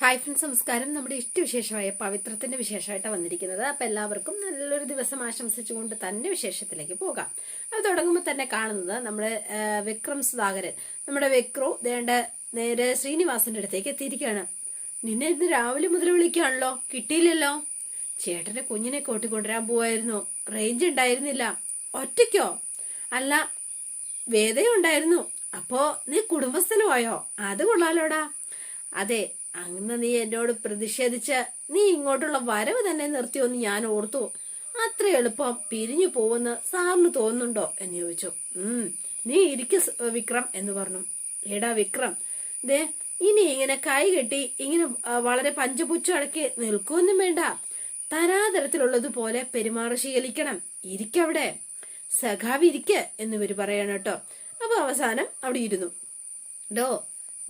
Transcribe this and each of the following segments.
Hi friends നമസ്കാരം. നമ്മുടെ ഇഷ്ടവിശേഷമായ പവിത്രത്തിന്റെ വിശേഷമായിട്ട് വന്നിരിക്കുന്നത്. അപ്പൊ എല്ലാവർക്കും നല്ലൊരു ദിവസം ആശംസിച്ചുകൊണ്ട് തന്നെ വിശേഷത്തിലേക്ക് പോകാം. അത് തുടങ്ങുമ്പോൾ തന്നെ കാണുന്നത് നമ്മുടെ വിക്രം സുധാകരൻ. നമ്മുടെ വിക്രു ദേണ്ട നേരെ ശ്രീനിവാസന്റെ അടുത്തേക്ക് എത്തിയിരിക്കുകയാണ്. നിന്നെ ഇന്ന് രാവിലെ മുതൽ വിളിക്കുകയാണല്ലോ കിട്ടിയില്ലല്ലോ? ചേട്ടന്റെ കുഞ്ഞിനെ കൂട്ടിക്കൊണ്ടുവരാൻ പോവായിരുന്നു. റേഞ്ച് ഉണ്ടായിരുന്നില്ല. ഒറ്റയ്ക്കോ? അല്ല വേദയുണ്ടായിരുന്നു. അപ്പോ നീ കുടുംബസ്ഥനുമായോ? അത് കൊള്ളാലോടാ. അതെ അന്ന് നീ എന്നോട് പ്രതിഷേധിച്ച് നീ ഇങ്ങോട്ടുള്ള വരവ് തന്നെ നിർത്തിയോന്ന് ഞാൻ ഓർത്തു. അത്ര എളുപ്പം പിരിഞ്ഞു പോവെന്ന് സാറിന് തോന്നുന്നുണ്ടോ എന്ന് ചോദിച്ചു. ഉം നീ ഇരിക്ക വിക്രം എന്ന് പറഞ്ഞു. എടാ വിക്രം ദേ ഇനി ഇങ്ങനെ കൈ കെട്ടി ഇങ്ങനെ വളരെ പഞ്ചപുച്ചു അടക്കി നിൽക്കൊന്നും വേണ്ട. തരാതരത്തിലുള്ളതുപോലെ പെരുമാറി ശീലിക്കണം. ഇരിക്കവിടെ സഖാവ് ഇരിക്ക എന്നിവര് പറയണം കേട്ടോ. അപ്പൊ അവസാനം അവിടെ ഇരുന്നു. ഡോ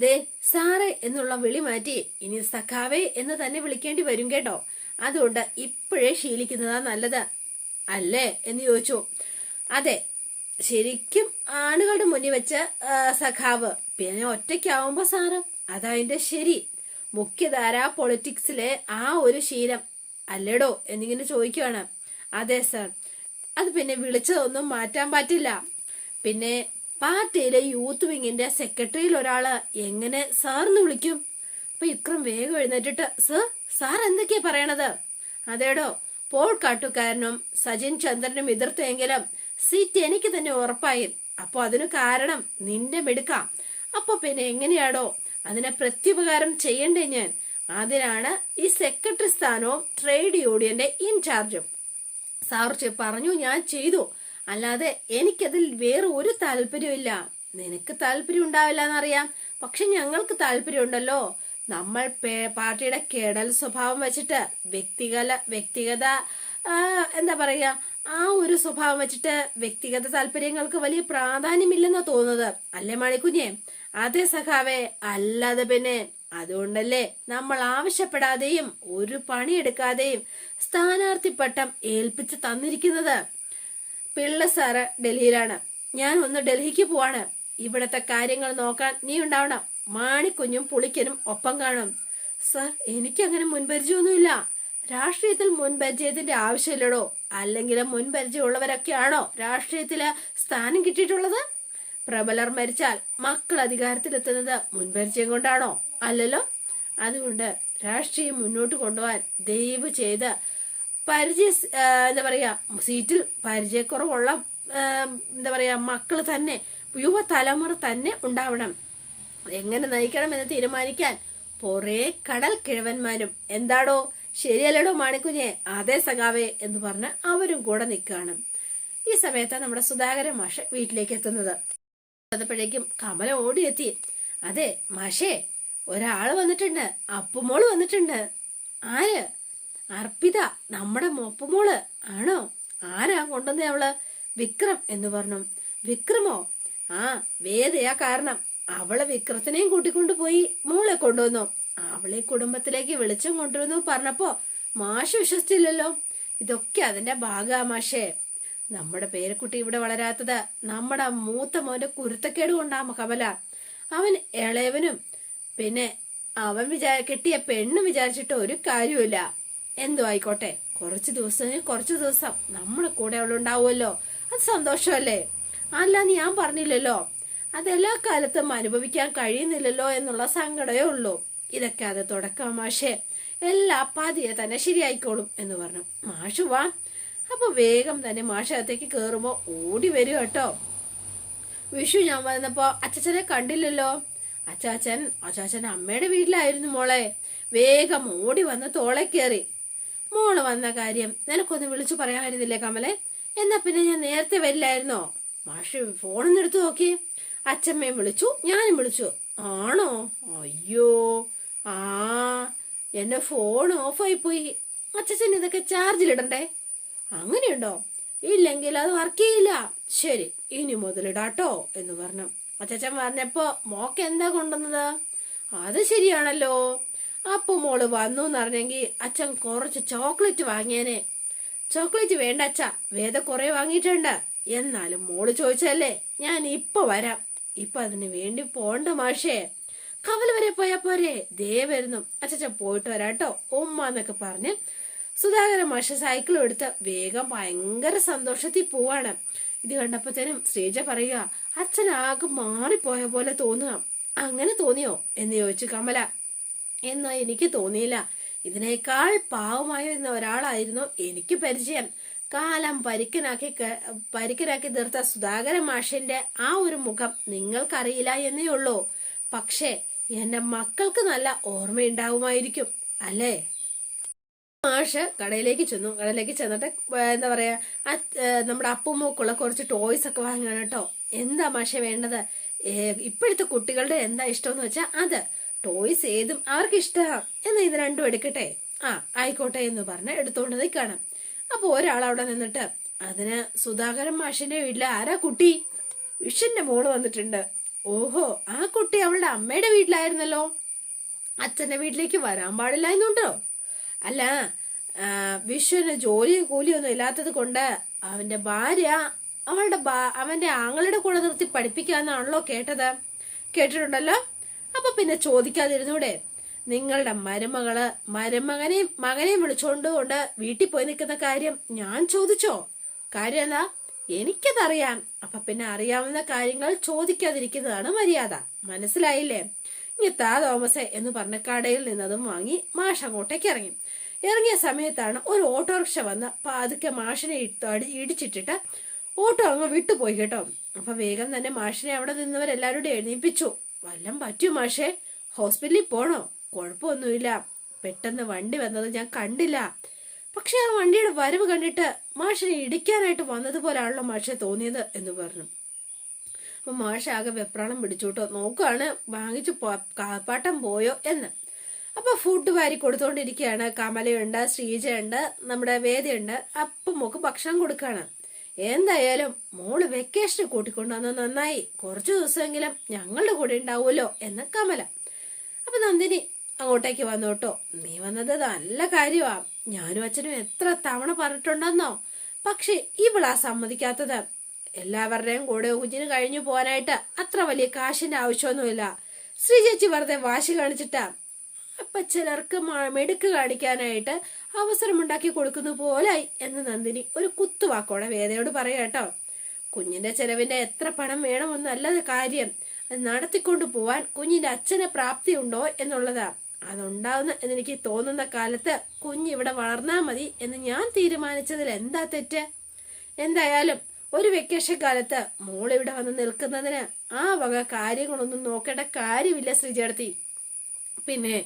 ദേ സാറേ എന്നുള്ള വിളി മാറ്റി ഇനി സഖാവേ എന്ന് തന്നെ വിളിക്കേണ്ടി വരും കേട്ടോ. അതുകൊണ്ട് ഇപ്പോഴേ ശീലിക്കുന്നതാ നല്ലത്. അല്ലേ? എന്ന് ചോദിച്ചു. അതെ ശരിക്കും ആണുകളുടെ മുന്നിൽ വെച്ച സഖാവ്. പിന്നെ ഒറ്റയ്ക്കാവുമ്പോ സാറ് അതതിന്റെ ശരി. മുഖ്യധാര പൊളിറ്റിക്സിലെ ആ ഒരു ശീലം അല്ലേടോ എന്നിങ്ങനെ ചോദിക്കുകയാണ്. അതെ സാർ. അത് പിന്നെ വിളിച്ചതൊന്നും മാറ്റാൻ പറ്റില്ല. പിന്നെ പാർട്ടിയിലെ യൂത്ത് വിങ്ങിന്റെ സെക്രട്ടറിയിൽ ഒരാൾ എങ്ങനെ സാറിന്ന് വിളിക്കും? അപ്പൊ ഇക്രം വേഗം എഴുന്നേറ്റിട്ട് സർ സാർ എന്തൊക്കെയാ പറയണത്? അതേടോ പോൾ കാട്ടുകാരനും സജിൻ ചന്ദ്രനും എതിർത്തെങ്കിലും സീറ്റ് എനിക്ക് തന്നെ ഉറപ്പായി. അപ്പോൾ അതിനു കാരണം നിന്റെ മെടുക്കാം. അപ്പൊ പിന്നെ എങ്ങനെയാടോ? അതിനെ പ്രത്യുപകാരം ചെയ്യണ്ടേ ഞാൻ? അതിനാണ് ഈ സെക്രട്ടറി സ്ഥാനവും ട്രേഡ് യൂണിയന്റെ ഇൻചാർജും സാർ പറഞ്ഞു ഞാൻ ചെയ്തു. അല്ലാതെ എനിക്കതിൽ വേറെ ഒരു താല്പര്യമില്ല നിനക്ക് താല്പര്യം ഉണ്ടാവില്ല എന്നറിയാം പക്ഷെ ഞങ്ങൾക്ക് താല്പര്യമുണ്ടല്ലോ. നമ്മൾ പാർട്ടിയുടെ കേടൽ സ്വഭാവം വെച്ചിട്ട് വ്യക്തിഗത വ്യക്തിഗത എന്താ പറയാ ആ ഒരു സ്വഭാവം വെച്ചിട്ട് വ്യക്തിഗത താല്പര്യങ്ങൾക്ക് വലിയ പ്രാധാന്യമില്ലെന്ന് തോന്നുന്നത്. അല്ലേ മണിക്കുഞ്ഞെ? അതെ സഖാവേ അല്ലാതെ പിന്നെ അതുകൊണ്ടല്ലേ നമ്മൾ ആവശ്യപ്പെടാതെയും ഒരു പണിയെടുക്കാതെയും സ്ഥാനാർത്ഥി പട്ടം ഏൽപ്പിച്ച് തന്നിരിക്കുന്നത്. പിള്ള സാറ് ഡൽഹിയിലാണ്. ഞാൻ ഒന്ന് ഡൽഹിക്ക് പോവാണ്. ഇവിടത്തെ കാര്യങ്ങൾ നോക്കാൻ നീ ഉണ്ടാവണം. മാണിക്കുഞ്ഞും പുളിക്കനും ഒപ്പം കാണും. സർ എനിക്കങ്ങനെ മുൻപരിചയമൊന്നുമില്ല. രാഷ്ട്രീയത്തിൽ മുൻപരിചയത്തിന്റെ ആവശ്യമില്ലടോ. അല്ലെങ്കിൽ മുൻപരിചയമുള്ളവരൊക്കെയാണോ രാഷ്ട്രീയത്തിൽ സ്ഥാനം കിട്ടിയിട്ടുള്ളത്? പ്രബലർ മരിച്ചാൽ മക്കൾ അധികാരത്തിലെത്തുന്നത് മുൻപരിചയം കൊണ്ടാണോ? അല്ലല്ലോ? അതുകൊണ്ട് രാഷ്ട്രീയം മുന്നോട്ട് കൊണ്ടുപോകാൻ ദയവ് ചെയ്ത് പരിചയ എന്താ പറയാ സീറ്റിൽ പരിചയക്കുറവുള്ള എന്താ പറയാ മക്കൾ തന്നെ യുവതലമുറ തന്നെ ഉണ്ടാവണം. എങ്ങനെ നയിക്കണം എന്ന് തീരുമാനിക്കാൻ പൊറേ കടൽ കിഴവന്മാരും എന്താടോ ശരിയല്ലടോ മാണിക്കുഞ്ഞെ അതേ സഖാവേ എന്ന് പറഞ്ഞ് അവരും കൂടെ നിൽക്കുകയാണ്. ഈ സമയത്താണ് നമ്മുടെ സുധാകരൻ മാഷ് വീട്ടിലേക്ക് എത്തുന്നത്. അതപ്പോഴേക്കും കമല ഓടിയെത്തി. അതെ മാഷേ ഒരാൾ വന്നിട്ടുണ്ട് അപ്പുമോൾ വന്നിട്ടുണ്ട്. ആര്? അർപ്പിത നമ്മുടെ മൊപ്പുമോൾ ആണോ? ആരാ കൊണ്ടുവന്നേ അവൾ? വിക്രം എന്ന് പറഞ്ഞു. വിക്രമോ? ആ വേദയാ കാരണം. അവളെ വിക്രത്തിനെയും കൂട്ടിക്കൊണ്ടുപോയി മോളെ കൊണ്ടുവന്നു. അവളെ കുടുംബത്തിലേക്ക് വെളിച്ചം കൊണ്ടുവന്നു പറഞ്ഞപ്പോ മാഷ് വിശ്വസിച്ചില്ലല്ലോ. ഇതൊക്കെ അതിന്റെ ഭാഗാ മാഷേ. നമ്മുടെ പേരക്കുട്ടി ഇവിടെ വളരാത്തത് നമ്മുടെ മൂത്ത മോന്റെ കുരുത്തക്കേട് കൊണ്ടാ കമല. അവൻ ഇളയവനും പിന്നെ അവൻ വിചാ കെട്ടിയ പെണ്ണ് വിചാരിച്ചിട്ട് ഒരു കാര്യമില്ല എന്തോ ആയിക്കോട്ടെ. കുറച്ച് ദിവസം കുറച്ച് ദിവസം നമ്മുടെ കൂടെ അവളുണ്ടാവുമല്ലോ അത് സന്തോഷമല്ലേ? അല്ല ഞാൻ പറഞ്ഞില്ലല്ലോ. അതെല്ലാ കാലത്തും അനുഭവിക്കാൻ കഴിയുന്നില്ലല്ലോ എന്നുള്ള സങ്കടമേ ഉള്ളൂ. ഇതൊക്കെ അത് തുടക്കം മാഷേ. എല്ലാ പതിയെ തന്നെ ശരിയായിക്കോളും എന്ന് പറഞ്ഞു. മാഷു വാ. അപ്പൊ വേഗം തന്നെ മാഷകത്തേക്ക് കേറുമ്പോ ഓടി വരും കേട്ടോ. വിഷു ഞാൻ വന്നപ്പോ അച്ചച്ചനെ കണ്ടില്ലല്ലോ. അച്ചാച്ചൻ അച്ചാച്ചൻ അമ്മയുടെ വീട്ടിലായിരുന്നു മോളെ. വേഗം ഓടി വന്ന് തോളെ കയറി മോൾ വന്ന കാര്യം നിനക്കൊന്ന് വിളിച്ചു പറയാമായിരുന്നില്ലേ കമലെ? എന്നാ പിന്നെ ഞാൻ നേരത്തെ വരില്ലായിരുന്നോ? മാഷ് ഫോണിന്ന് എടുത്തു നോക്കി. അച്ഛമ്മയും വിളിച്ചു ഞാനും വിളിച്ചു. ആണോ? അയ്യോ. ആ എന്റെ ഫോൺ ഓഫായി പോയി. അച്ഛൻ ഇതൊക്കെ ചാർജിലിടണ്ടേ അങ്ങനെയുണ്ടോ? ഇല്ലെങ്കിൽ അത് വർക്ക് ചെയ്യില്ല. ശരി ഇനി മുതലിടാട്ടോ എന്ന് പറഞ്ഞു. അച്ഛൻ പറഞ്ഞപ്പോ മോക്ക് എന്താ കൊണ്ടുവന്നത്? അത് ശരിയാണല്ലോ. അപ്പൊ മോൾ വന്നു എന്നറിഞ്ഞെങ്കിൽ അച്ഛൻ കുറച്ച് ചോക്ലേറ്റ് വാങ്ങിയേനെ. ചോക്ലേറ്റ് വേണ്ട അച്ഛ വേദ കുറെ വാങ്ങിയിട്ടുണ്ട്. എന്നാലും മോൾ ചോദിച്ചല്ലേ ഞാൻ ഇപ്പൊ വരാം. ഇപ്പൊ അതിന് വേണ്ടി പോണ്ട മാഷേ. കവൽ വരെ പോയാ പോരെ ദേ വരുന്നു. അച്ഛൻ പോയിട്ട് വരാട്ടോ ഉമ്മ എന്നൊക്കെ പറഞ്ഞ് സുധാകരൻ മാഷ സൈക്കിൾ എടുത്ത് വേഗം ഭയങ്കര സന്തോഷത്തിൽ പോവാണ്. ഇത് കണ്ടപ്പോഴത്തേനും ശ്രീജ പറയുക അച്ഛനാകെ മാറിപ്പോയ പോലെ തോന്നുക. അങ്ങനെ തോന്നിയോ? എന്ന് ചോദിച്ചു കമല. എന്നാ എനിക്ക് തോന്നിയില്ല. ഇതിനേക്കാൾ പാവമായിരുന്ന ഒരാളായിരുന്നു എനിക്ക് പരിചയം. കാലം പരിക്കനാക്കി പരിക്കനാക്കി തീർത്ത സുധാകര മാഷിന്റെ ആ ഒരു മുഖം നിങ്ങൾക്കറിയില്ല എന്നേ ഉള്ളൂ. പക്ഷേ എന്റെ മക്കൾക്ക് നല്ല ഓർമ്മയുണ്ടാവുമായിരിക്കും അല്ലേ? മാഷ് കടയിലേക്ക് ചെന്നു. കടയിലേക്ക് ചെന്നിട്ട് എന്താ പറയാ നമ്മുടെ അപ്പുമ്മക്കുള്ള കുറച്ച് ടോയ്സ് ഒക്കെ വാങ്ങണം കേട്ടോ. എന്താ മാഷെ വേണ്ടത്? ഇപ്പോഴത്തെ കുട്ടികളുടെ എന്താ ഇഷ്ടം എന്ന് വെച്ചാൽ അത്. ടോയ്സ് ഏതും അവർക്ക് ഇഷ്ടമാണ് എന്നാ ഇത് രണ്ടും എടുക്കട്ടെ? ആ ആയിക്കോട്ടെ എന്ന് പറഞ്ഞ് എടുത്തോണ്ട് നിൽക്കണം അപ്പൊ ഒരാൾ അവിടെ നിന്നിട്ട് അതിന് സുധാകരൻ മാഷിന്റെ വീട്ടിലെ ആരാ കുട്ടി? വിഷന്റെ മോൾ വന്നിട്ടുണ്ട്. ഓഹോ ആ കുട്ടി അവളുടെ അമ്മയുടെ വീട്ടിലായിരുന്നല്ലോ? അച്ഛന്റെ വീട്ടിലേക്ക് വരാൻ പാടില്ല എന്നുണ്ടോ? അല്ല വിശ്വന് ജോലിയും കൂലിയും ഒന്നും ഇല്ലാത്തത് കൊണ്ട് അവന്റെ ഭാര്യ അവളുടെ അവന്റെ ആങ്ങളുടെ കൂടെ നിർത്തി പഠിപ്പിക്കാന്നാണല്ലോ കേട്ടത്. കേട്ടിട്ടുണ്ടല്ലോ? അപ്പൊ പിന്നെ ചോദിക്കാതിരുന്നൂടെ നിങ്ങളുടെ മരുമകൾ മരുമകനെയും മകനെയും വിളിച്ചുകൊണ്ടുകൊണ്ട് വീട്ടിൽ പോയി നിൽക്കുന്ന കാര്യം ഞാൻ ചോദിച്ചോ? കാര്യം എന്താ എനിക്കതറിയാം. അപ്പൊ പിന്നെ അറിയാവുന്ന കാര്യങ്ങൾ ചോദിക്കാതിരിക്കുന്നതാണ് മര്യാദ. മനസ്സിലായില്ലേ? ഇനി താ തോമസേ എന്ന് പറഞ്ഞ കടയിൽ നിന്നതും വാങ്ങി മാഷ് അങ്ങോട്ടേക്ക് ഇറങ്ങി. ഇറങ്ങിയ സമയത്താണ് ഒരു ഓട്ടോറിക്ഷ വന്ന് പതുക്കെ മാഷിനെ ഇടിച്ചിട്ടിട്ട് ഓട്ടോ അങ്ങ് വിട്ടുപോയി കേട്ടോ. അപ്പൊ വേഗം തന്നെ മാഷിനെ അവിടെ നിന്നവരെല്ലാവരും എഴുന്നേൽപ്പിച്ചു വല്ലം പറ്റൂ മാഷേ. ഹോസ്പിറ്റലിൽ പോണോ? കുഴപ്പമൊന്നുമില്ല. പെട്ടെന്ന് വണ്ടി വന്നത് ഞാൻ കണ്ടില്ല. പക്ഷെ ആ വണ്ടിയുടെ വരവ് കണ്ടിട്ട് മാഷിനെ ഇടിക്കാനായിട്ട് വന്നതുപോലാണല്ലോ മാഷെ തോന്നിയത് എന്ന് പറഞ്ഞു. അപ്പൊ മാഷ ആകെ വെപ്രാളം പിടിച്ചോട്ടോ. നോക്കുകയാണ് വാങ്ങിച്ചു കാപ്പാട്ടം പോയോ എന്ന്. അപ്പൊ ഫുഡ് വാരി കൊടുത്തോണ്ടിരിക്കുകയാണ്. കമലയുണ്ട് ശ്രീജയുണ്ട് നമ്മുടെ വേദയുണ്ട്. അപ്പം നമുക്ക് ഭക്ഷണം കൊടുക്കാണ് എന്തായാലും മോൾ വെക്കേഷന് കൂട്ടിക്കൊണ്ടുവന്ന നന്നായി. കുറച്ചു ദിവസമെങ്കിലും ഞങ്ങളുടെ കൂടെ ഉണ്ടാവുമല്ലോ എന്ന് കമല. അപ്പൊ നന്ദിനി അങ്ങോട്ടേക്ക് വന്നോട്ടോ. നീ വന്നത് നല്ല കാര്യമാ ഞാനും അച്ഛനും എത്ര തവണ പറഞ്ഞിട്ടുണ്ടെന്നോ? പക്ഷെ ഇവളാ സമ്മതിക്കാത്തത്. എല്ലാവരുടെയും കൂടെ കുഞ്ഞിന് കഴിഞ്ഞു പോകാനായിട്ട് അത്ര വലിയ കാശിന്റെ ആവശ്യമൊന്നുമില്ല. ശ്രീ ചേച്ചി വെറുതെ വാശി കാണിച്ചിട്ടാ അപ്പൊ ചിലർക്ക് മെടുക്ക് കാണിക്കാനായിട്ട് അവസരമുണ്ടാക്കി കൊടുക്കുന്ന പോലായി എന്ന് നന്ദിനി ഒരു കുത്തുവാക്കോടെ വേദയോട് പറയാട്ടോ കുഞ്ഞിന്റെ ചെലവിന്റെ എത്ര പണം വേണമെന്നല്ല കാര്യം. അത് നടത്തിക്കൊണ്ടു പോവാൻ കുഞ്ഞിന്റെ അച്ഛനെ അച്ഛന് പ്രാപ്തിയുണ്ടോ എന്നുള്ളതാ. അതുണ്ടാവുന്ന എന്നെനിക്ക് തോന്നുന്ന കാലത്ത് കുഞ്ഞ് ഇവിടെ വളർന്നാ മതി എന്ന് ഞാൻ തീരുമാനിച്ചതിൽ എന്താ തെറ്റ്? എന്തായാലും ഒരു വെക്കേഷൻ കാലത്ത് മോൾ ഇവിടെ വന്ന് നിൽക്കുന്നതിന് ആ വക കാര്യങ്ങളൊന്നും നോക്കേണ്ട കാര്യമില്ല ശ്രീചേടത്തി പിന്നെ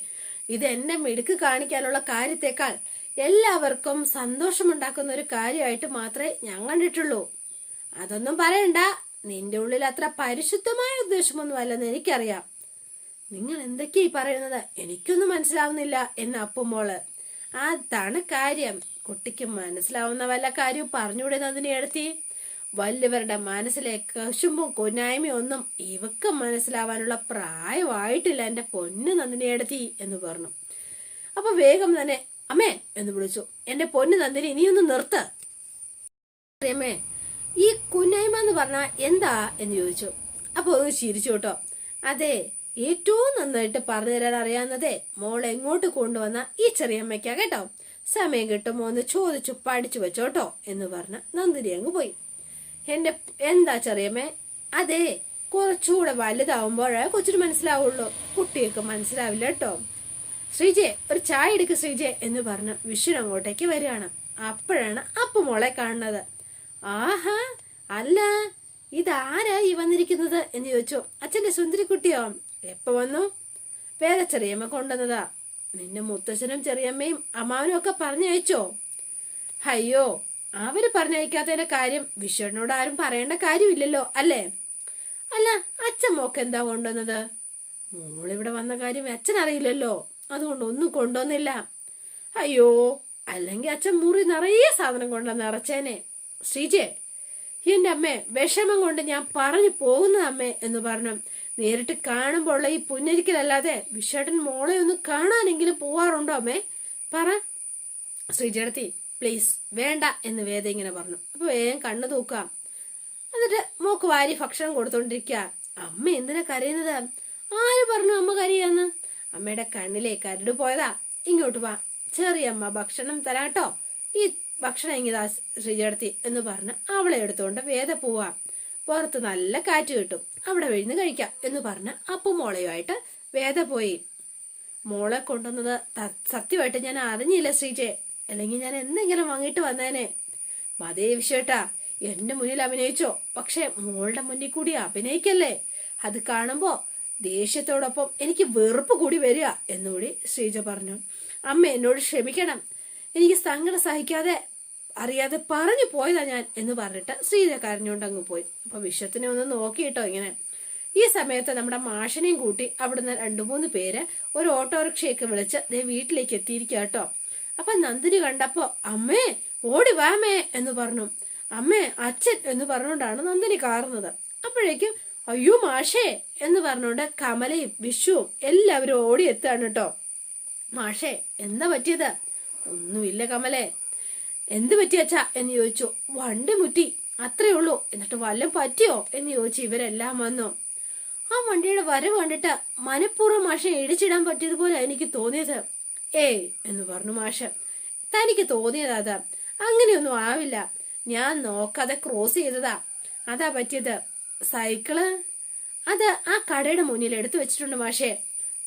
ഇത് എന്നെ മിടുക്ക് കാണിക്കാനുള്ള കാര്യത്തെക്കാൾ എല്ലാവർക്കും സന്തോഷമുണ്ടാക്കുന്ന ഒരു കാര്യമായിട്ട് മാത്രമേ ഞാൻ കണ്ടിട്ടുള്ളൂ. അതൊന്നും പറയണ്ട. നിന്റെ ഉള്ളിൽ അത്ര പരിശുദ്ധമായ ഉദ്ദേശമൊന്നും അല്ലെന്ന് എനിക്കറിയാം. നിങ്ങൾ എന്തൊക്കെയാ ഈ പറയുന്നത്? എനിക്കൊന്നും മനസ്സിലാവുന്നില്ല എന്ന് അപ്പുമോൾ അതാണ് കാര്യം. കുട്ടിക്ക് മനസ്സിലാവുന്ന വല്ല കാര്യവും പറഞ്ഞുകൂടെ നന്ദിനി എടുത്തി? വല്ലവരുടെ മനസ്സിലെ കശുമ്പും കൊനായ്മയും ഒന്നും ഇവക്ക് മനസ്സിലാവാനുള്ള പ്രായമായിട്ടില്ല. എന്റെ പൊന്നു നന്ദിനി എടുത്തി എന്ന് പറഞ്ഞു. അപ്പൊ വേഗം തന്നെ അമ്മേ എന്ന് വിളിച്ചു. എന്റെ പൊന്നു നന്ദിനി ഇനിയൊന്ന് നിർത്ത്. അമ്മേ ഈ കുന്നായ്മ എന്ന് പറഞ്ഞാ എന്താ? എന്ന് ചോദിച്ചു. അപ്പൊ ഒന്ന് ചിരിച്ചു കേട്ടോ. അതെ ഏറ്റവും നന്നായിട്ട് പറഞ്ഞു തരാൻ അറിയാവുന്നതേ മോളെ എങ്ങോട്ട് കൊണ്ടുവന്ന ഈ ചെറിയമ്മയ്ക്കാ കേട്ടോ. സമയം കിട്ടുമോ എന്ന് ചോദിച്ചു പഠിച്ചു വെച്ചോട്ടോ എന്ന് പറഞ്ഞ നന്ദിനി അങ്ങ് പോയി. എന്റെ എന്താ ചെറിയമ്മേ? അതെ കുറച്ചുകൂടെ വലുതാവുമ്പോഴേ കൊച്ചിന് മനസ്സിലാവുള്ളൂ. കുട്ടികൾക്ക് മനസ്സിലാവില്ല കേട്ടോ. ശ്രീജെ ഒരു ചായ എടുക്ക് ശ്രീജെ എന്ന് പറഞ്ഞ് വിഷു അങ്ങോട്ടേക്ക് വരികയാണ്. അപ്പോഴാണ് അപ്പു മോളെ കാണുന്നത്. ആഹാ അല്ല ഇതാരാ ഈ വന്നിരിക്കുന്നത് എന്ന് ചോദിച്ചു. അച്ഛന്റെ സുന്ദരിക്കുട്ടിയോ? എപ്പോ വന്നു? വേറെ ചെറിയമ്മ കൊണ്ടുവന്നതാ. നിന്റെ മുത്തച്ഛനും ചെറിയമ്മയും അമ്മാവനും ഒക്കെ പറഞ്ഞയച്ചോ? അയ്യോ അവർ പറഞ്ഞയക്കാത്തതിന്റെ കാര്യം വിശ്വനോട് ആരും പറയേണ്ട കാര്യമില്ലല്ലോ അല്ലേ? അല്ല അച്ഛൻ മോക്ക് എന്താ കൊണ്ടുവന്നത്? മോളിവിടെ വന്ന കാര്യം അച്ഛൻ അറിയില്ലല്ലോ അതുകൊണ്ട് ഒന്നും കൊണ്ടുവന്നില്ല. അയ്യോ അല്ലെങ്കിൽ അച്ഛൻ മുറി നിറയെ സാധനം കൊണ്ടുവന്ന് നിറച്ചേനെ. ശ്രീജെ എന്റെ അമ്മേ വിഷമം കൊണ്ട് ഞാൻ പറഞ്ഞു പോകുന്നത് അമ്മേ എന്ന് പറഞ്ഞു. നേരിട്ട് കാണുമ്പോഴുള്ള ഈ പുന്നരിക്കലല്ലാതെ വിഷേട്ടൻ മോളെ ഒന്ന് കാണാനെങ്കിലും പോവാറുണ്ടോ അമ്മേ? പറ. ശ്രീജടത്തി പ്ലീസ് വേണ്ട എന്ന് വേദ ഇങ്ങനെ പറഞ്ഞു. അപ്പൊ വേഗം കണ്ണു തൂക്കാം എന്നിട്ട് മോക്ക് വാരി ഭക്ഷണം കൊടുത്തോണ്ടിരിക്കുക അമ്മ എന്തിനാ കരയുന്നത്? ആര് പറഞ്ഞു അമ്മ കരയാന്ന്? അമ്മയുടെ കണ്ണിലെ കരട് പോയതാ. ഇങ്ങോട്ട് വാ. ചെറിയമ്മ ഭക്ഷണം തരാട്ടോ ഈ ഭക്ഷണം ഇങ്ങനെ ശ്രീജടത്തി എന്ന് പറഞ്ഞ് അവളെ എടുത്തുകൊണ്ട് വേദ പോവാ. പുറത്ത് നല്ല കാറ്റ് കിട്ടും. അവിടെ വിഴുന്ന് കഴിക്കാം എന്ന് പറഞ്ഞ് അപ്പു മോളയുമായിട്ട് വേദ പോയി. മോളെ കൊണ്ടുവന്നത് സത്യമായിട്ട് ഞാൻ അറിഞ്ഞില്ല ശ്രീജെ. അല്ലെങ്കിൽ ഞാൻ എന്തെങ്കിലും വാങ്ങിയിട്ട് വന്നേനെ. മതേ വിഷയട്ടാ. എന്റെ മുന്നിൽ അഭിനയിച്ചോ. പക്ഷെ മോളുടെ മുന്നിൽ കൂടി അഭിനയിക്കല്ലേ? അത് കാണുമ്പോ ദേഷ്യത്തോടൊപ്പം എനിക്ക് വെറുപ്പ് കൂടി വരിക എന്നുകൂടി ശ്രീജ പറഞ്ഞു. അമ്മ എന്നോട് ക്ഷമിക്കണം. എനിക്ക് സങ്കടം സഹിക്കാതെ അറിയാതെ പറഞ്ഞു പോയതാ ഞാൻ എന്ന് പറഞ്ഞിട്ട് ശ്രീജ കരഞ്ഞുകൊണ്ട് അങ്ങ് പോയി. അപ്പൊ വിഷത്തിനെ ഒന്ന് നോക്കിയിട്ടോ ഇങ്ങനെ. ഈ സമയത്ത് നമ്മുടെ മാഷിനെയും കൂട്ടി അവിടുന്ന് രണ്ടു മൂന്ന് പേര് ഒരു ഓട്ടോറിക്ഷയൊക്കെ വിളിച്ച് ദേ വീട്ടിലേക്ക് എത്തിയിരിക്കുക കേട്ടോ അപ്പൊ നന്ദിനി കണ്ടപ്പോ അമ്മേ ഓടി വാമേ എന്ന് പറഞ്ഞു. അമ്മേ അച്ഛൻ എന്ന് പറഞ്ഞുകൊണ്ടാണ് നന്ദിനി കാറുന്നത്. അപ്പോഴേക്കും അയ്യോ മാഷേ എന്ന് പറഞ്ഞുകൊണ്ട് കമലയും വിഷുവും എല്ലാവരും ഓടി എത്താണ് കേട്ടോ. മാഷേ എന്താ പറ്റിയത്? ഒന്നുമില്ല കമലേ. എന്ത് പറ്റി അച്ഛാ? എന്ന് ചോദിച്ചു. വണ്ടി മുറ്റി അത്രേ ഉള്ളൂ. എന്നിട്ട് വല്ലം പറ്റിയോ? എന്ന് ചോദിച്ചു ഇവരെല്ലാം വന്നു. ആ വണ്ടിയുടെ വരവ് കണ്ടിട്ട് മനഃപൂർവം മാഷെ ഇടിച്ചിടാൻ പറ്റിയതുപോലെ എനിക്ക് തോന്നിയത്. ഏയ് എന്ന് പറഞ്ഞു മാഷ. തനിക്ക് തോന്നിയതാ അത്. അങ്ങനെയൊന്നും ആവില്ല. ഞാൻ നോക്കാതെ ക്രോസ് ചെയ്തതാ. അതാ പറ്റിയത്. സൈക്കിൾ? അത് ആ കടയുടെ മുന്നിൽ എടുത്തു വെച്ചിട്ടുണ്ട് മാഷേ.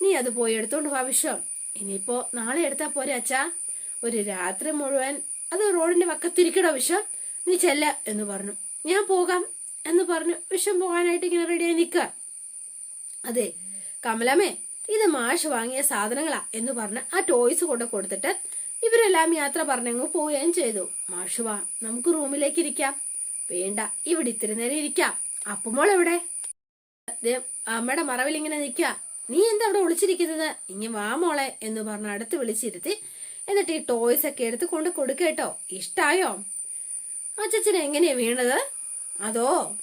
നീ അത് പോയി എടുത്തോണ്ട് വാ വിശ്വം. ഇനിയിപ്പോ നാളെ എടുത്താ പോരെ അച്ഛാ. ഒരു രാത്രി മുഴുവൻ അത് റോഡിന്റെ വക്കത്തിരിക്കടോ വിശ്വം. നീ ചെല്ല എന്ന് പറഞ്ഞു. ഞാൻ പോകാം എന്ന് പറഞ്ഞു. വിശ്വം പോകാനായിട്ട് ഇങ്ങനെ റെഡിയായി നിൽക്കുക. അതെ കമലമ്മേ ഇത് മാഷ് വാങ്ങിയ സാധനങ്ങളാ എന്ന് പറഞ്ഞ് ആ ടോയ്സ് കൊണ്ട് കൊടുത്തിട്ട് ഇവരെല്ലാം യാത്ര പറഞ്ഞങ്ങ് പോവുകയും ചെയ്തു. മാഷ് വാ നമുക്ക് റൂമിലേക്ക് ഇരിക്കാം. വേണ്ട ഇവിടെ ഇത്തിരി നേരം ഇരിക്കാം. അപ്പുമോൾ എവിടെ? അമ്മയുടെ മറവിൽ ഇങ്ങനെ നിൽക്കുക. നീ എന്താ അവിടെ ഒളിച്ചിരിക്കുന്നത്? ഇങ്ങ വാ മോളെ എന്ന് പറഞ്ഞ് അടുത്ത് വിളിച്ചിരുത്തി. എന്നിട്ട് ഈ ടോയ്സ് ഒക്കെ എടുത്ത് കൊണ്ട് കൊടുക്കേട്ടോ ഇഷ്ടായോ? അച്ഛൻ എങ്ങനെയാ വീണത്? അതോ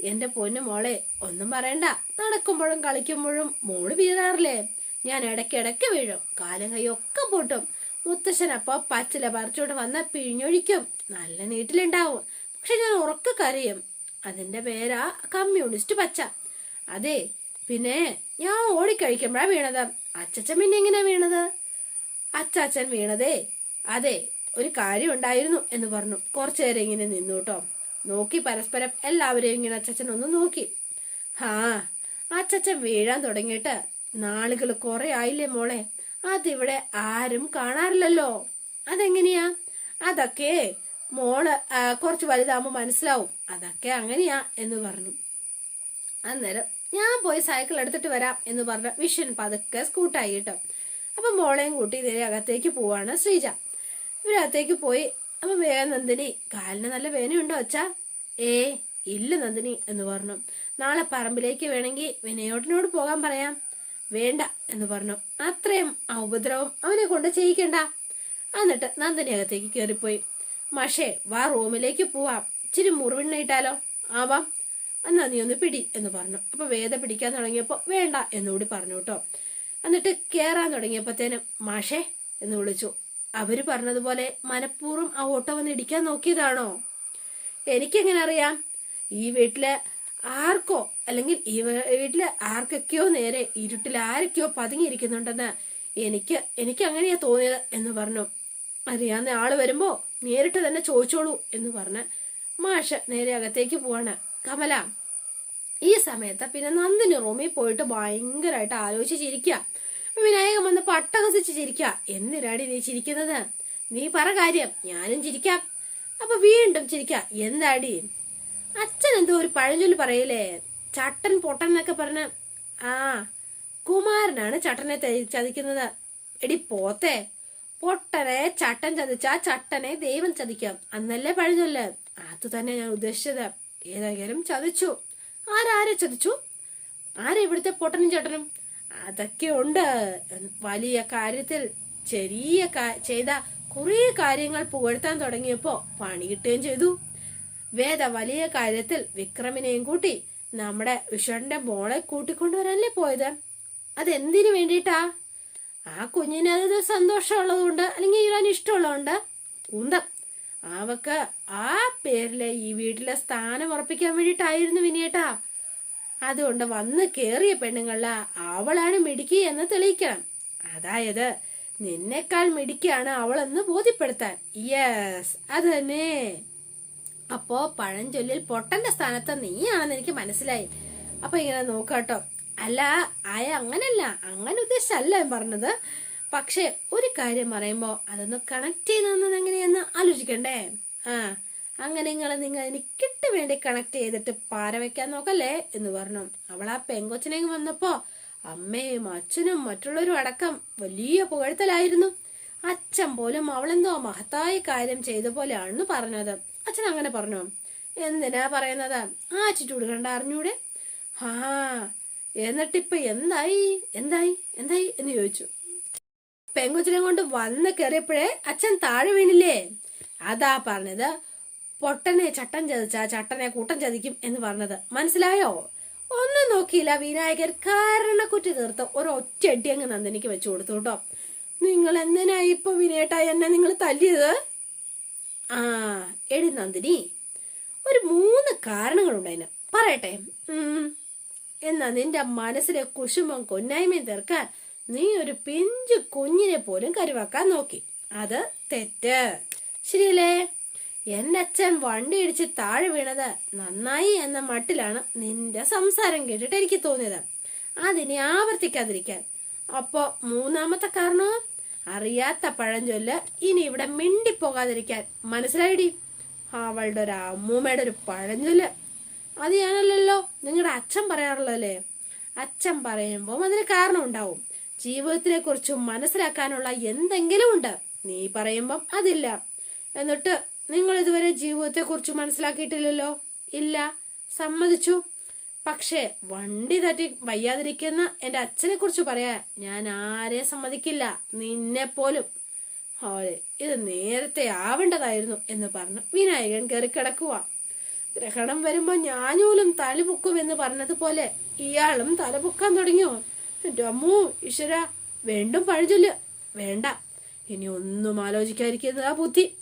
എന്റെ പൊന്നു മോളെ ഒന്നും പറയണ്ട. നടക്കുമ്പോഴും കളിക്കുമ്പോഴും മോൾ വീഴാറില്ലേ? ഞാൻ ഇടയ്ക്കിടയ്ക്ക് വീഴും. കാലും കൈയൊക്കെ പൊട്ടും. മുത്തശ്ശൻ അപ്പൊ പച്ചില പറിച്ചോണ്ട് വന്ന പിഴിഞ്ഞൊഴിക്കും. നല്ല നീട്ടിലുണ്ടാവും. പക്ഷെ ഞാൻ ഉറക്ക കരയും. അതിന്റെ പേരാ കമ്മ്യൂണിസ്റ്റ് പച്ച. അതെ പിന്നെ ഞാൻ ഓടിക്കഴിക്കുമ്പോഴാ വീണത്. അച്ചച്ചൻ പിന്നെ എങ്ങനെ വീണത്? അച്ചാച്ചൻ വീണതേ. അതെ ഒരു കാര്യം ഉണ്ടായിരുന്നു എന്ന് പറഞ്ഞു. കുറച്ചു നേരം ഇങ്ങനെ നിന്നു കേട്ടോ. നോക്കി പരസ്പരം എല്ലാവരെയും ഇങ്ങനെ അച്ചച്ചൻ ഒന്ന് നോക്കി. ഹാ അച്ചച്ചൻ വീഴാൻ തുടങ്ങിയിട്ട് നാളുകൾ കുറെ ആയില്ലേ മോളെ? അതിവിടെ ആരും കാണാറില്ലല്ലോ. അതെങ്ങനെയാ? അതൊക്കെ മോൾ കുറച്ച് വലുതാകുമ്പോ മനസ്സിലാവും. അതൊക്കെ അങ്ങനെയാ എന്ന് പറഞ്ഞു. അന്നേരം ഞാൻ പോയി സൈക്കിൾ എടുത്തിട്ട് വരാം എന്ന് പറഞ്ഞ വിഷൻ പതുക്കെ സ്കൂട്ടായി കേട്ടോ. അപ്പൊ മോളെയും കൂട്ടി ഇതേ അകത്തേക്ക് പോവാണ് ശ്രീജ. ഇവരകത്തേക്ക് പോയി അപ്പൊ വേഗം നന്ദിനി കാലിന് നല്ല വേനയുണ്ടോ അച്ഛാ? ഏ ഇല്ല നന്ദിനി എന്ന് പറഞ്ഞു. നാളെ പറമ്പിലേക്ക് വേണമെങ്കിൽ വിനയോട്ടിനോട് പോകാൻ പറയാം. വേണ്ട എന്ന് പറഞ്ഞു. അത്രയും ഉപദ്രവം അവനെ കൊണ്ട് ചെയ്യിക്കണ്ട. എന്നിട്ട് നന്ദിനി അകത്തേക്ക് കയറിപ്പോയി. മഷേ വാ റൂമിലേക്ക് പോവാം. ഇച്ചിരി മുറിവിണ്ണയിട്ടാലോ ആവാം. എന്നാ നീ ഒന്ന് പിടി എന്ന് പറഞ്ഞു. അപ്പൊ വേദ പിടിക്കാൻ തുടങ്ങിയപ്പോ വേണ്ട എന്നുകൂടി പറഞ്ഞു കേട്ടോ. എന്നിട്ട് കേറാൻ തുടങ്ങിയപ്പോഴത്തേനും മാഷേ എന്ന് വിളിച്ചു. അവർ പറഞ്ഞതുപോലെ മനഃപൂർവം ആ ഓട്ടോ വന്ന് ഇടിക്കാൻ നോക്കിയതാണോ? എനിക്കെങ്ങനെ അറിയാം? ഈ വീട്ടിൽ ആർക്കോ അല്ലെങ്കിൽ ഈ വീട്ടിലെ ആർക്കൊക്കെയോ നേരെ ഇരുട്ടിൽ ആരൊക്കെയോ പതുങ്ങിയിരിക്കുന്നുണ്ടെന്ന് എനിക്ക് എനിക്ക് അങ്ങനെയാ തോന്നിയത് എന്ന് പറഞ്ഞു. അറിയാവുന്ന ആൾ വരുമ്പോ നേരിട്ട് തന്നെ ചോദിച്ചോളൂ എന്ന് പറഞ്ഞ് മാഷ് നേരെ അകത്തേക്ക് പോവാണ്. കമല ഈ സമയത്ത് പിന്നെ നന്ദിനി റൂമിൽ പോയിട്ട് ഭയങ്കരമായിട്ട് ആലോചിച്ച് ചിരിക്കുക വിനായകൻ വന്ന് പട്ടഹസിച്ച് ചിരിക്കുക എന്തിനാടി നീ ചിരിക്കുന്നത്? നീ പറ കാര്യം. ഞാനും ചിരിക്കാം. അപ്പൊ വീണ്ടും ചിരിക്ക. എന്താടി? അച്ഛൻ എന്തോ ഒരു പഴഞ്ചൊല്ല് പറയില്ലേ? ചട്ടൻ പൊട്ടൻ എന്നൊക്കെ പറഞ്ഞ ആ കുമാരനാണ് ചട്ടനെ ചതിക്കുന്നത്. എടി പോത്തെ. പൊട്ടനെ ചട്ടൻ ചതിച്ചാ ചട്ടനെ ദൈവം ചതിക്കാം. അന്നല്ലേ പഴഞ്ചൊല്ല്. അത് തന്നെ ഞാൻ ഉദ്ദേശിച്ചത്. ഏതെങ്കിലും ചതിച്ചു. ആരാരെ ചതിച്ചു? ആരെ ഇവിടുത്തെ പൊട്ടനും ചേട്ടനും? അതൊക്കെ ഉണ്ട്. വലിയ കാര്യത്തിൽ ചെറിയ ചെയ്ത കുറേ കാര്യങ്ങൾ പുകഴ്ത്താൻ തുടങ്ങിയപ്പോ പണി കിട്ടുകയും ചെയ്തു. വേദ വലിയ കാര്യത്തിൽ വിക്രമിനെയും കൂട്ടി നമ്മുടെ വിഷുവിന്റെ മോളെ കൂട്ടിക്കൊണ്ടുവരാനല്ലേ പോയത്? അതെന്തിനു വേണ്ടിയിട്ടാ? ആ കുഞ്ഞിന് അത് സന്തോഷമുള്ളതുകൊണ്ട് അല്ലെങ്കിൽ ഇടാൻ ഇഷ്ടമുള്ളതുകൊണ്ട്? കുന്തം അവക്ക് ആ പേരിലെ ഈ വീട്ടിലെ സ്ഥാനം ഉറപ്പിക്കാൻ വേണ്ടിയിട്ടായിരുന്നു വിനിയേട്ടാ. അതുകൊണ്ട് വന്ന് കേറിയ പെണ്ണുങ്ങള അവളാണ് മിടുക്കി എന്ന് തെളിയിക്കണം. അതായത് നിന്നെക്കാൾ മിടുക്കിയാണ് അവളെന്ന് ബോധ്യപ്പെടുത്താൻ. യെസ് അത് തന്നെ. അപ്പോ പഴഞ്ചൊല്ലിൽ പൊട്ടന്റെ സ്ഥാനത്ത് നീയാണെന്ന് എനിക്ക് മനസ്സിലായി. അപ്പൊ ഇങ്ങനെ നോക്കാട്ടോ. അല്ല ആയ അങ്ങനല്ല. അങ്ങനെ ഉദ്ദേശമല്ല പറഞ്ഞത്. പക്ഷെ ഒരു കാര്യം പറയുമ്പോ അതൊന്ന് കണക്ട് ചെയ്ത് തന്നത് എങ്ങനെയെന്ന് ആലോചിക്കണ്ടേ? ആ. അങ്ങനെ നിങ്ങൾ നിങ്ങൾ എനിക്കിട്ട് വേണ്ടി കണക്ട് ചെയ്തിട്ട് പാര വെക്കാൻ നോക്കല്ലേ എന്ന് പറഞ്ഞു. അവൾ ആ പെങ്കൊച്ചനെ വന്നപ്പോ അമ്മയും അച്ഛനും മറ്റുള്ളവരും അടക്കം വലിയ പുകഴ്ത്തലായിരുന്നു. അച്ഛൻ പോലും അവളെന്തോ മഹത്തായ കാര്യം ചെയ്ത പോലെയാണെന്ന് പറഞ്ഞത്. അച്ഛൻ അങ്ങനെ പറഞ്ഞു. എന്തിനാ പറയുന്നത്? ആ ആറ്റിറ്റ്യൂഡ് കണ്ട അറിഞ്ഞൂടെ? ആ എന്നിട്ടിപ്പൊ എന്തായി? എന്തായി? എന്തായി? എന്ന് ചോദിച്ചു. പെങ്കൊച്ചിനെ കൊണ്ട് വന്ന് കയറിയപ്പോഴേ അച്ഛൻ താഴെ വീണില്ലേ? അതാ പറഞ്ഞത്. പൊട്ടനെ ചട്ടം ചതിച്ചാ ചട്ടനെ കൂട്ടം ചതിക്കും എന്ന് പറഞ്ഞത്. മനസ്സിലായോ? ഒന്നും നോക്കിയില്ല. വിനായകർ കാരണക്കുറ്റി തീർത്ത് ഒരു ഒറ്റയടി അങ്ങ് നന്ദിനിക്ക് വെച്ചു കൊടുത്തു കേട്ടോ. നിങ്ങൾ എന്തിനാ ഇപ്പൊ വിനേട്ട എന്നെ നിങ്ങൾ തല്ലിയത്? ആ എടി നന്ദിനി ഒരു മൂന്ന് കാരണങ്ങളുണ്ടതിന് പറയട്ടെ. ഉം. എന്നാ നിന്റെ മനസ്സിലെ കുശുമ്പം കൊന്നായ്മയും തീർക്കാൻ നീ ഒരു പിഞ്ചു കുഞ്ഞിനെ പോലും കരുവാക്കാൻ നോക്കി. അത് തെറ്റ്. ശരിയല്ലേ? എന്റെ അച്ഛൻ വണ്ടി ഇടിച്ച് താഴെ വീണത് നന്നായി എന്ന മട്ടിലാണ് നിന്റെ സംസാരം കേട്ടിട്ട് എനിക്ക് തോന്നിയത്. അതിനെ ആവർത്തിക്കാതിരിക്കാൻ. അപ്പോ മൂന്നാമത്തെ കാരണോ? അറിയാത്ത പഴഞ്ചൊല്ല് ഇനി ഇവിടെ മിണ്ടിപ്പോകാതിരിക്കാൻ. മനസ്സിലായിടി? അവളുടെ ഒരു അമ്മൂമ്മയുടെ ഒരു പഴഞ്ചൊല്ല്. അത് ഞാനല്ലല്ലോ നിങ്ങളുടെ അച്ഛൻ പറയാറുള്ളതല്ലേ? അച്ഛൻ പറയുമ്പോൾ അതിന് കാരണം ഉണ്ടാവും. ജീവിതത്തിനെ കുറിച്ച് മനസ്സിലാക്കാനുള്ള എന്തെങ്കിലും ഉണ്ട്. നീ പറയുമ്പം അതില്ല. എന്നിട്ട് നിങ്ങൾ ഇതുവരെ ജീവിതത്തെ കുറിച്ച് മനസ്സിലാക്കിയിട്ടില്ലല്ലോ? ഇല്ല. സമ്മതിച്ചു. പക്ഷേ വണ്ടി തട്ടി വയ്യാതിരിക്കുന്ന എന്റെ അച്ഛനെ കുറിച്ച് പറയാ ഞാൻ ആരെ സമ്മതിക്കില്ല. നിന്നെ പോലും അവളെ ഇത് നേരത്തെ ആവേണ്ടതായിരുന്നു എന്ന് പറഞ്ഞു വിനായകൻ കയറി കിടക്കുക ഗ്രഹണം വരുമ്പോ ഞാനൂലും തലപൊക്കും എന്ന് പറഞ്ഞതുപോലെ ഇയാളും തലപൊക്കാൻ തുടങ്ങിയോ? രമു ഈശ്വര വേണ്ടും പഴഞ്ചൊല്ല്. വേണ്ട. ഇനി ഒന്നും ആലോചിക്കാതിരിക്കുന്നത് ആ ബുദ്ധി.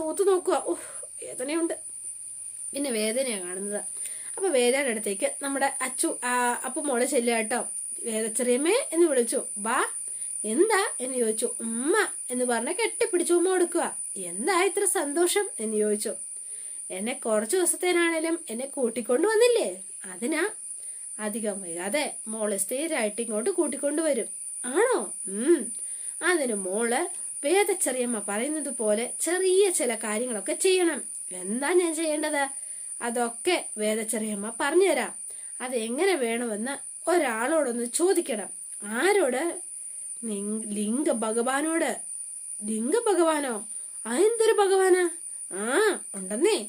തോത്തു നോക്കുക. ഓഹ് വേദനയുണ്ട്. പിന്നെ വേദനയാണ് കാണുന്നത്. അപ്പൊ വേദനയുടെ അടുത്തേക്ക് നമ്മുടെ അച്ചു അപ്പു മോളെ ചെല്ലുക വേദച്ചെറിയമ്മേ എന്ന് വിളിച്ചു. ബാ എന്താ എന്ന് ചോദിച്ചു. ഉമ്മ എന്ന് പറഞ്ഞ കെട്ടിപ്പിടിച്ചു ഉമ്മ കൊടുക്കുക. എന്താ ഇത്ര സന്തോഷം എന്ന് ചോദിച്ചു. എന്നെ കുറച്ചു ദിവസത്തേനാണേലും എന്നെ കൂട്ടിക്കൊണ്ടു വന്നില്ലേ? അതിനാ അധികം വൈകാതെ മോളെ സ്ഥിരമായിട്ട് ഇങ്ങോട്ട് കൂട്ടിക്കൊണ്ടുവരും ആണോ? ഉം. അതിന് മോൾ വേദച്ചെറിയമ്മ പറയുന്നത് പോലെ ചെറിയ ചില കാര്യങ്ങളൊക്കെ ചെയ്യണം. എന്താ ഞാൻ ചെയ്യേണ്ടത്? അതൊക്കെ വേദച്ചെറിയമ്മ പറഞ്ഞുതരാം. അതെങ്ങനെ വേണമെന്ന് ഒരാളോടൊന്ന് ചോദിക്കണം. ആരോട്? ലിംഗ ഭഗവാനോട് ലിംഗ ഭഗവാനോ അതെന്തൊരു ഭഗവാനാ? ആ ഉണ്ടെന്നേ.